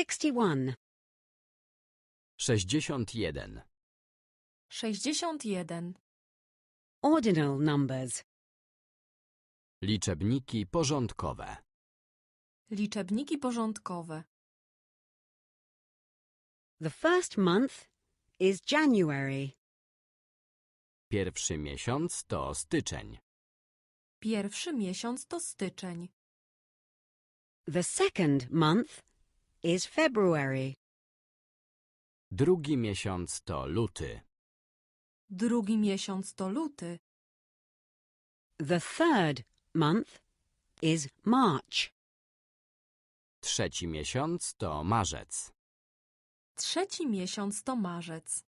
61. 61. 61. Ordinal numbers. Liczebniki porządkowe. Liczebniki porządkowe. The first month is January. Pierwszy miesiąc to styczeń. Pierwszy miesiąc to styczeń. The second month is February. Drugi miesiąc to luty. Drugi miesiąc to luty. The third month is March. Trzeci miesiąc to marzec. Trzeci miesiąc to marzec.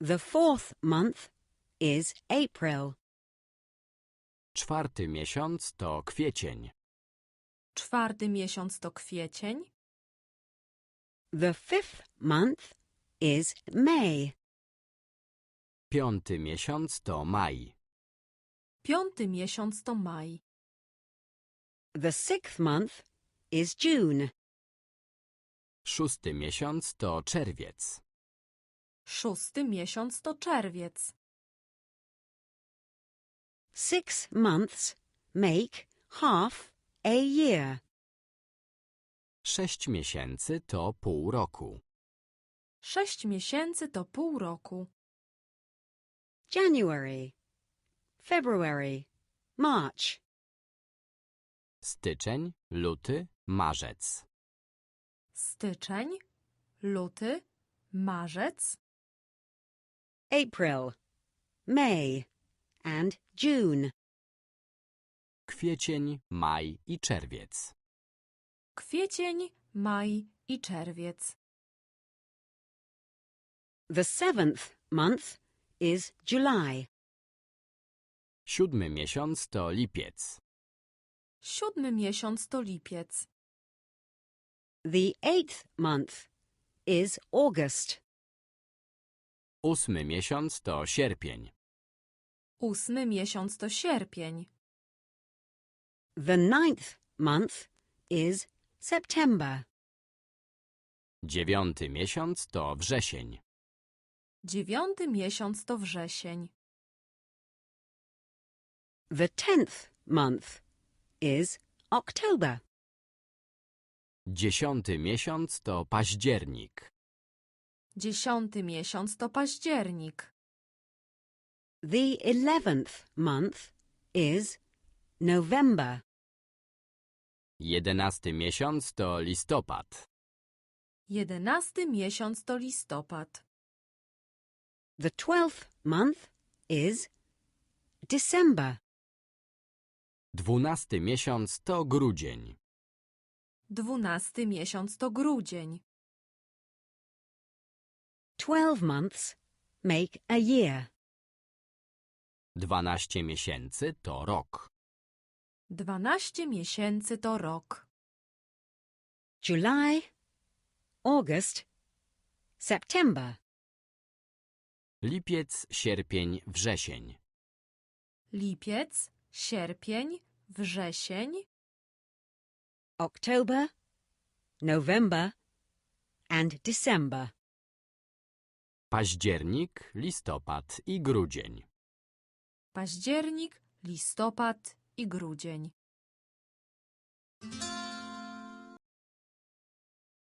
The fourth month is April. Czwarty miesiąc to kwiecień. Czwarty miesiąc to kwiecień. The fifth month is May. Piąty miesiąc to maj. Piąty miesiąc to maj. The sixth month is June. Szósty miesiąc to czerwiec. Szósty miesiąc to czerwiec. Six months make half a year. Sześć miesięcy to pół roku. Sześć miesięcy to pół roku. January, February, March. Styczeń, luty, marzec. Styczeń, luty, marzec, April, May, and June. Kwiecień, maj i czerwiec. kwiecień, maj i czerwiec. The seventh month is July. Siódmy miesiąc to lipiec. Siódmy miesiąc to lipiec. The eighth month is August. Ósmy miesiąc to sierpień. Ósmy miesiąc to sierpień. The ninth month is September. Dziewiąty miesiąc to wrzesień. Dziewiąty miesiąc to wrzesień. The tenth month is October. Dziesiąty miesiąc to październik. Dziesiąty miesiąc to październik. The eleventh month is November. Jedenasty miesiąc to listopad. Jedenasty miesiąc to listopad. The twelfth month is December. Dwunasty miesiąc to grudzień. Dwunasty miesiąc to grudzień. Twelve months make a year. Dwanaście miesięcy to rok. Dwanaście miesięcy to rok. July, August, September. Lipiec, sierpień, wrzesień. Lipiec, sierpień, wrzesień, October, November, and December. Październik, listopad i grudzień. październik, listopad i grudzień.